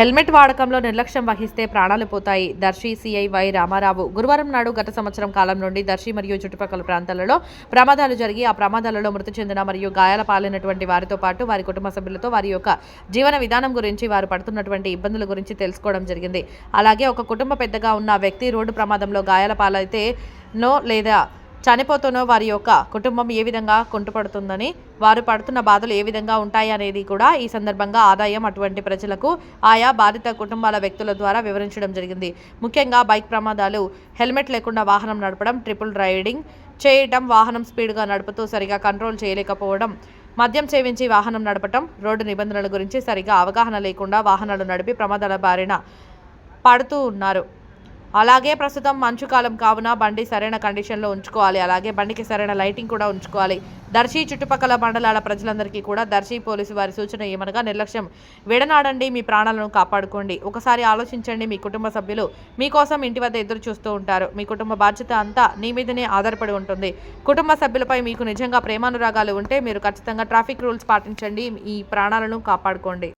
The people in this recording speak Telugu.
హెల్మెట్ వాడకంలో నిర్లక్ష్యం వహిస్తే ప్రాణాలు పోతాయి. దర్శి సిఐ వై రామారావు గురువారం నాడు గత సంవత్సరం కాలం నుండి దర్శి మరియు చుట్టుపక్కల ప్రాంతాలలో ప్రమాదాలు జరిగి ఆ ప్రమాదాలలో మృతి చెందిన మరియు గాయాల పాలైనటువంటి వారితో పాటు వారి కుటుంబ సభ్యులతో వారి యొక్క జీవన విధానం గురించి వారు పడుతున్నటువంటి ఇబ్బందుల గురించి తెలుసుకోవడం జరిగింది. అలాగే ఒక కుటుంబ పెద్దగా ఉన్న వ్యక్తి రోడ్డు ప్రమాదంలో గాయాల పాలైతే నో లేదా చనిపోతూనో వారి యొక్క కుటుంబం ఏ విధంగా కుంటుపడుతుందని వారు పడుతున్న బాధలు ఏ విధంగా ఉంటాయి అనేది కూడా ఈ సందర్భంగా ఆదాయం అటువంటి ప్రజలకు ఆయా బాధిత కుటుంబాల వ్యక్తుల ద్వారా వివరించడం జరిగింది. ముఖ్యంగా బైక్ ప్రమాదాలు హెల్మెట్ లేకుండా వాహనం నడపడం ట్రిపుల్ రైడింగ్ చేయటం వాహనం స్పీడ్గా నడుపుతూ సరిగా కంట్రోల్ చేయలేకపోవడం మద్యం సేవించి వాహనం నడపటం రోడ్డు నిబంధనల గురించి సరిగా అవగాహన లేకుండా వాహనాలు నడిపి ప్రమాదాల బారిన పడుతూ ఉన్నారు. అలాగే ప్రస్తుతం మంచు కాలం కావున బండి సరైన కండిషన్లో ఉంచుకోవాలి. అలాగే బండికి సరైన లైటింగ్ కూడా ఉంచుకోవాలి. దర్శి చుట్టుపక్కల మండలాల ప్రజలందరికీ కూడా దర్శి పోలీసు వారి సూచన ఏమనగా నిర్లక్ష్యం. విడనాడండి మీ ప్రాణాలను కాపాడుకోండి. ఒకసారి ఆలోచించండి మీ కుటుంబ సభ్యులు మీకోసం ఇంటి వద్ద ఎదురు చూస్తూ ఉంటారు. మీ కుటుంబ బాధ్యత అంతా నీ మీదనే ఆధారపడి ఉంటుంది. కుటుంబ సభ్యులపై మీకు నిజంగా ప్రేమానురాగాలు ఉంటే మీరు ఖచ్చితంగా ట్రాఫిక్ రూల్స్ పాటించండి. ఈ ప్రాణాలను కాపాడుకోండి.